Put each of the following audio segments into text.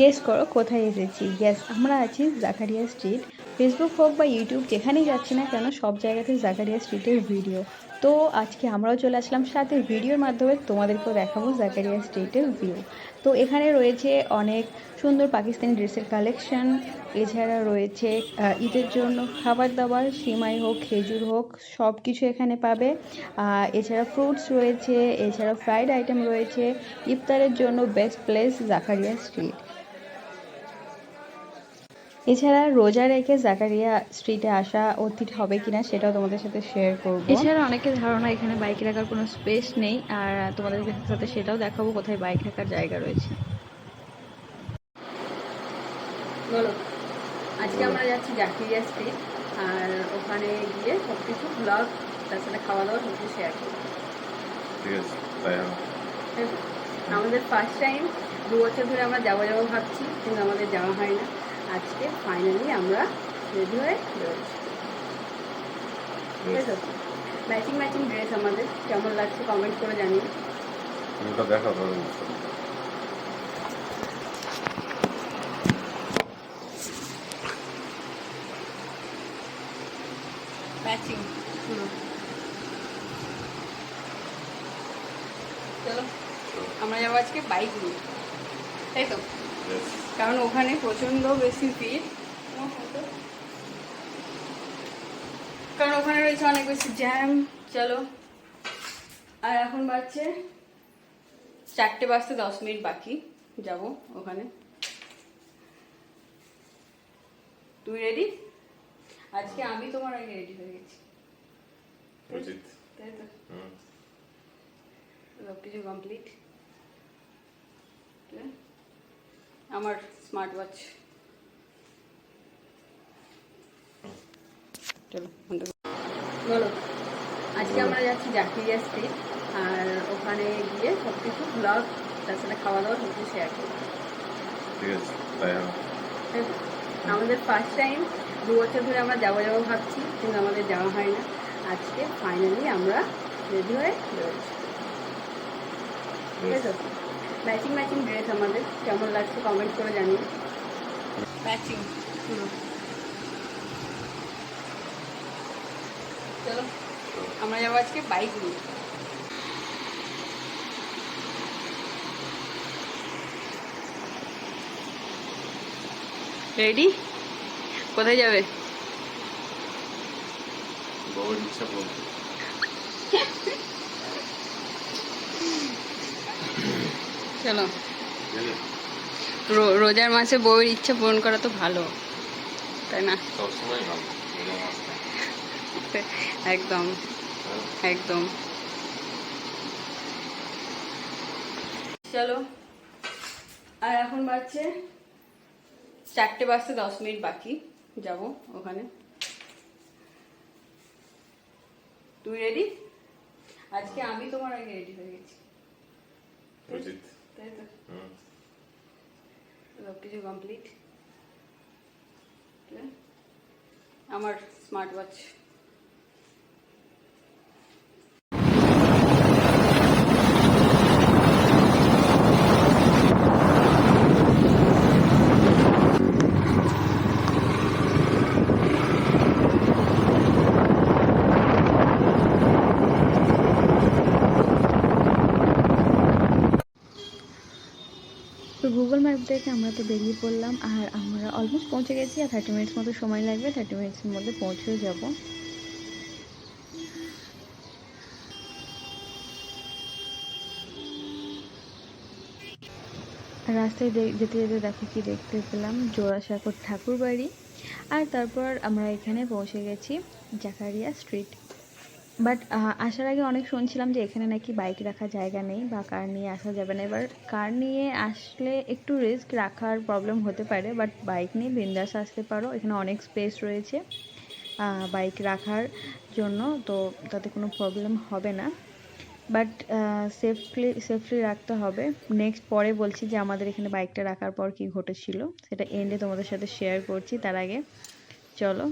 Guess করো, কোথায় এসেছি? গ্যাস আমরা আছি জাকারিয়া স্ট্রিট ফেসবুক হোক বা ইউটিউব যেখানেই যাচ্ছি না কেন, সব জায়গাতে জাকারিয়া স্ট্রিটের ভিডিও তো আজকে আমরাও চলে আসলাম সাথে ভিডিওর মাধ্যমে তোমাদেরকেও দেখাবো জাকারিয়া স্ট্রিটের ভিউ তো এখানে রয়েছে অনেক সুন্দর পাকিস্তানি ড্রেসের কালেকশন এছাড়া রয়েছে ঈদের জন্য খাবার দাবার সিমাই হোক, খেজুর হোক সব কিছু এখানে পাবে। এছাড়া ফ্রুটস রয়েছে, এছাড়া ফ্রাইড আইটেম রয়েছে। ইফতারের জন্য বেস্ট প্লেস জাকারিয়া স্ট্রিট এছাড়া রোজা রেখে জাকারিয়া স্ট্রিটে আসা অতীত হবে কিনা সেটাও তোমাদের সাথে শেয়ার করব। এছাড়া অনেকের ধারণা এখানে বাইক রাখার কোনো স্পেস নেই আর তোমাদের সাথে সেটাও দেখাবো কোথায় বাইক রাখার জায়গা রয়েছে। বলো আজকে আমরা যাচ্ছি জাকিরিয়া স্ট্রিট আর ওখানে গিয়ে সব কিছু ব্লগ তার সাথে খাওয়া দাওয়া সব কিছু শেয়ার করব। ঠিক আছে আমাদের ফার্স্ট টাইম দু বছর ধরে আমরা যাব যাব ভাবছি কিন্তু আমাদের যাওয়া হয় না। আজকে ফাইনালি আমরা রেডি হয়ে বেরোচ্ছি ঠিক আছে ম্যাচিং ম্যাচিং ড্রেস আমাদের। কেমন লাগছে কমেন্ট করে জানিয়ে ওটা দেখা ম্যাচিং চলো। আমরা যাব আজকে বাইক নিয়ে। তাই তো? কারণ ওখানে প্রচণ্ড বেশি ভিড়। কারণ ওখানে রয়েছে অনেক বেশি জ্যাম চলো। আর এখন বাজছে চারটে বাজতে দশ মিনিট বাকি যাব ওখানে। তুই রেডি আজকে আমি তোমার আগে রেডি হয়ে গেছি। তাই তো? সব কিছু কমপ্লিট আমার স্মার্ট ওয়াচ চলো বলো। আজকে আমরা যাচ্ছি জাকিরিয়া স্ট্রিট আর ওখানে গিয়ে সব কিছু ব্লগ তার সাথে খাওয়া দাওয়া সব কিছু শেয়ার করব। ঠিক আছে? আমাদের ফার্স্ট টাইম দু বছর ধরে আমরা যাব যাব ভাবছি কিন্তু আমাদের যাওয়া হয় না। আজকে ফাইনালি আমরা রেডি হয়ে বেরোচ্ছি। ঠিক আছে ম্যাচিং ম্যাচিং ড্রেস আমাদের। কেমন লাগছে কমেন্ট করে জানিয়ে ম্যাচিং পুরো। চলো আমরা যাব আজকে বাইক নিয়ে। রেডি কোথায় যাবে? বউয়ের ইচ্ছা বলতে। চলো রোজার মাসে বউয়ের ইচ্ছা পূরণ করা তো ভালো। তাই না? একদম। হ্যাঁ? একদম। চলো। আর এখন বাজছে চারটে বাজতে দশ মিনিট বাকি। যাব ওখানে। তুই রেডি আজকে আমি তোমার আগে রেডি হয়ে গেছি। তাই তো হুম সব কিছু কমপ্লিট আমার স্মার্ট ওয়াচ গুগল ম্যাপ দেখে আমরা তো বেরিয়ে পড়লাম, আর আমরা অলমোস্ট পৌঁছে গেছি, আর থার্টি মিনিটস মতো সময় লাগবে থার্টি মিনিটসের মধ্যে পৌঁছেও যাব। রাস্তায় যেতে যেতে দেখো কি দেখতে পেলাম, জোড়াসাঁকোর ঠাকুর বাড়ি আর তারপর আমরা এখানে পৌঁছে গেছি জাকারিয়া স্ট্রিট বাট আসার আগে অনেক শুনছিলাম যে এখানে নাকি বাইক রাখার জায়গা নেই বা কার নিয়ে আসা যাবে না। এবার কার নিয়ে আসলে একটু রিস্ক রাখার প্রবলেম হতে পারে বাট বাইক নিয়ে বিন্দাস আসতে পারো। এখানে অনেক স্পেস রয়েছে বাইক রাখার জন্য, তো তাতে কোনো প্রবলেম হবে না। বাট সেফলি সেফলি রাখতে হবে। নেক্সট পরে বলছি যে আমাদের এখানে বাইকটা রাখার পর কি ঘটেছিল। সেটা এন্ডে তোমাদের সাথে শেয়ার করছি, তার আগে। চলো।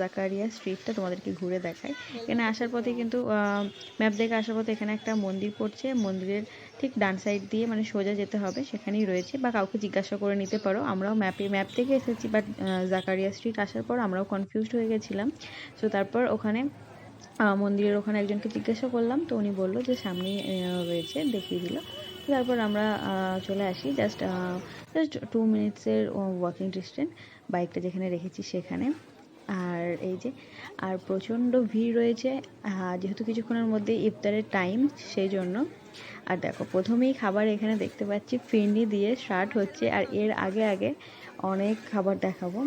জাকারিয়া স্ট্রিটটা তোমাদেরকে ঘুরে দেখাই। এখানে আসার পথে কিন্তু ম্যাপ দেখে আসার পথে এখানে একটা মন্দির পড়ছে। মন্দিরের ঠিক ডান সাইড দিয়ে মানে সোজা যেতে হবে, সেখানেই রয়েছে। বা কাউকে জিজ্ঞাসা করে নিতে পারো। আমরাও ম্যাপে ম্যাপ থেকে এসেছি বাট জাকারিয়া স্ট্রিট আসার পর আমরাও কনফিউজড হয়ে গেছিলাম। সো তারপর ওখানে মন্দিরের ওখানে একজনকে জিজ্ঞাসা করলাম। তো উনি বলল যে, সামনেই রয়েছে দেখিয়ে দিল। তারপর আমরা চলে আসি। জাস্ট জাস্ট টু মিনিটসের ওয়াকিং ডিস্টেন্স বাইকটা যেখানে রেখেছি সেখানে। আর এই যে, আর প্রচণ্ড ভিড় রয়েছে যেহেতু কিছুক্ষণের মধ্যে ইফতারের টাইম সেই জন্য। আর দেখো, প্রথমেই খাবার এখানে দেখতে পাচ্ছি, ফিরনি দিয়ে স্টার্ট হচ্ছে, আর এর আগে আগে অনেক খাবার দেখাবো।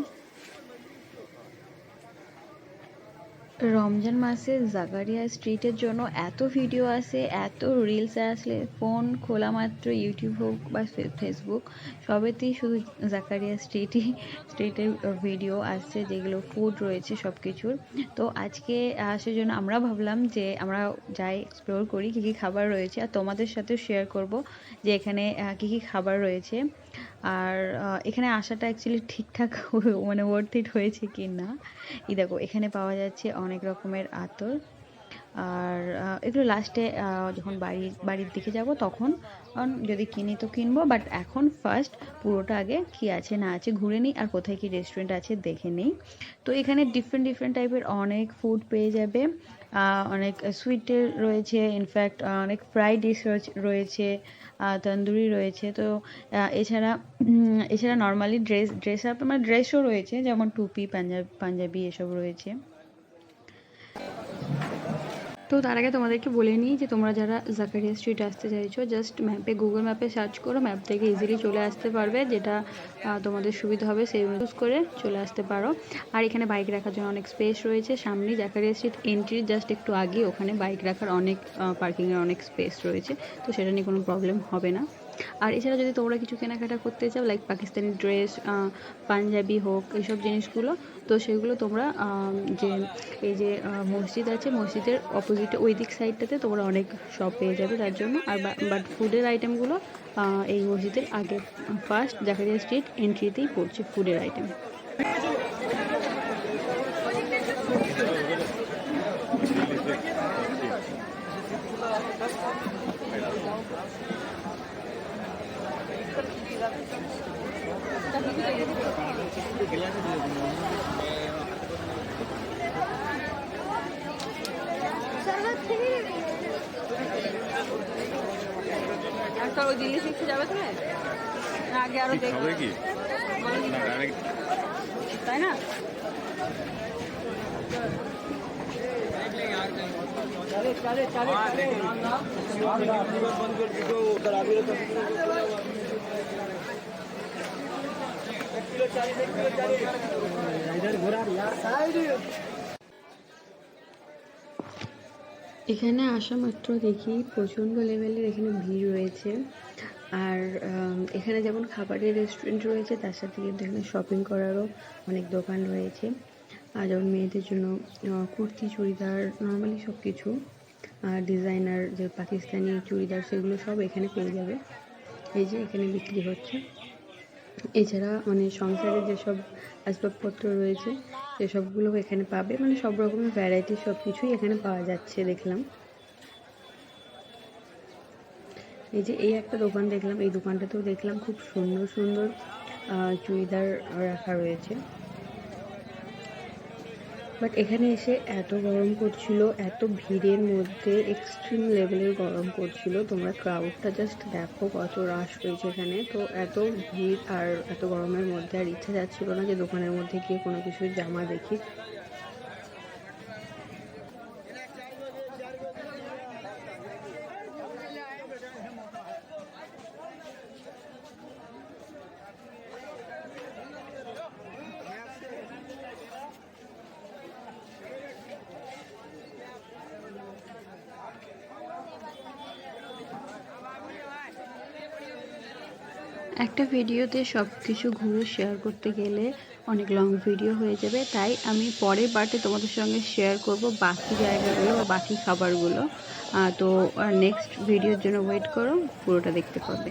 রমজান মাসে জাকারিয়া স্ট্রিটের জন্য এত ভিডিও আসে, এত রিলস আসলে ফোন খোলা মাত্র ইউটিউব হোক বা ফেসবুক সবেতেই শুধু জাকারিয়া স্ট্রিটই স্ট্রিটের ভিডিও আসছে, যেগুলো ফুড রয়েছে সব কিছুর তো আজকে আসার জন্য আমরা ভাবলাম যে আমরা যাই এক্সপ্লোর করি, কী কী খাবার রয়েছে, আর তোমাদের সাথেও শেয়ার করব যে এখানে কী কী খাবার রয়েছে। আর এখানে আসাটা অ্যাকচুয়ালি ঠিকঠাক মানে ওয়ার্থ ইট হয়েছে কি না এই দেখো, এখানে পাওয়া যাচ্ছে অনেক রকমের আতর। আর এগুলো লাস্টে যখন বাড়ি, বাড়ির দিকে যাব তখন যদি কিনি তো কিনবো বাট এখন ফার্স্ট পুরোটা আগে কি আছে না আছে ঘুরে নিই, আর কোথায় কি রেস্টুরেন্ট আছে দেখে নিই। তো এখানে ডিফারেন্ট ডিফারেন্ট টাইপের অনেক ফুড পেয়ে যাবে। অনেক সুইটের রয়েছে ইনফ্যাক্ট অনেক ফ্রাই ডিশ রয়েছে তন্দুরি রয়েছে। তো এছাড়া এছাড়া নর্মালি ড্রেস ড্রেস আপ মানে ড্রেসও রয়েছে, যেমন টুপি পাঞ্জাব পাঞ্জাবি এসব রয়েছে। তো তার আগে তোমাদেরকে বলে নিই যে তোমরা যারা জাকারিয়া স্ট্রিট আসতে চাইছো জাস্ট ম্যাপে গুগল ম্যাপে সার্চ করো ম্যাপ থেকে ইজিলি চলে আসতে পারবে, যেটা তোমাদের সুবিধা হবে সেই ইউজ করে চলে আসতে পারো। আর এখানে বাইক রাখার জন্য অনেক স্পেস রয়েছে। সামনে জাকারিয়া স্ট্রিট এন্ট্রির জাস্ট একটু আগে, ওখানে বাইক রাখার অনেক পার্কিংয়ের অনেক স্পেস রয়েছে, তো সেটা নিয়ে কোনো প্রবলেম হবে না। আর এছাড়া যদি তোমরা কিছু কেনাকাটা করতে চাও লাইক পাকিস্তানি ড্রেস পাঞ্জাবি হোক এইসব জিনিসগুলো, তো সেগুলো তোমরা যে, এই যে মসজিদ আছে, মসজিদের অপোজিটে ওই দিক সাইডটাতে তোমরা অনেক শপ পেয়ে যাবে তার জন্য। আর বাট ফুডের আইটেমগুলো এই মসজিদের আগে ফার্স্ট জাকারিয়া স্ট্রিট এন্ট্রিতেই পড়ছে ফুডের আইটেম একটা ওই দিল্লি শিখতে যাবে তুমি না আগে আরও দেখবে খাবে কি না ডাইরেক্ট তাই না এখানে আসা মাত্র দেখি প্রচণ্ড লেভেলের এখানে ভিড় রয়েছে। আর এখানে যেমন খাবারের রেস্টুরেন্ট রয়েছে, তার সাথে কিন্তু এখানে শপিং করারও অনেক দোকান রয়েছে। আর যেমন মেয়েদের জন্য কুর্তি, চুড়িদার নর্মালি সব কিছু আর ডিজাইনার যে পাকিস্তানি চুড়িদার, সেগুলো সব এখানে পেয়ে যাবে। এই যে এখানে বিক্রি হচ্ছে। এছাড়া মানে সংসারের যেসব আসবাবপত্র রয়েছে, সেসবগুলো এখানে পাবে। মানে সব রকমের ভ্যারাইটি সব কিছুই এখানে পাওয়া যাচ্ছে দেখলাম। এই যে এই একটা দোকান দেখলাম, এই দোকানটাতেও দেখলাম খুব সুন্দর সুন্দর চুড়িদার রাখা রয়েছে। বাট এখানে এসে এত গরম করছিল, এত ভিড়ের মধ্যে এক্সট্রিম লেভেলের গরম করছিল। তোমরা ক্রাউডটা জাস্ট দেখো কত রাশ রয়েছে এখানে। তো এত ভিড় আর এত গরমের মধ্যে আর ইচ্ছা যাচ্ছিল না যে দোকানের মধ্যে গিয়ে কোনো কিছু জামা দেখি। একটা ভিডিওতে সব কিছু ঘুরে শেয়ার করতে গেলে অনেক লং ভিডিও হয়ে যাবে, তাই আমি পরের পার্টে তোমাদের সঙ্গে শেয়ার করব বাকি জায়গাগুলো বা বাকি খাবারগুলো। তো নেক্সট ভিডিওর জন্য ওয়েট করো, পুরোটা দেখতে পাবে।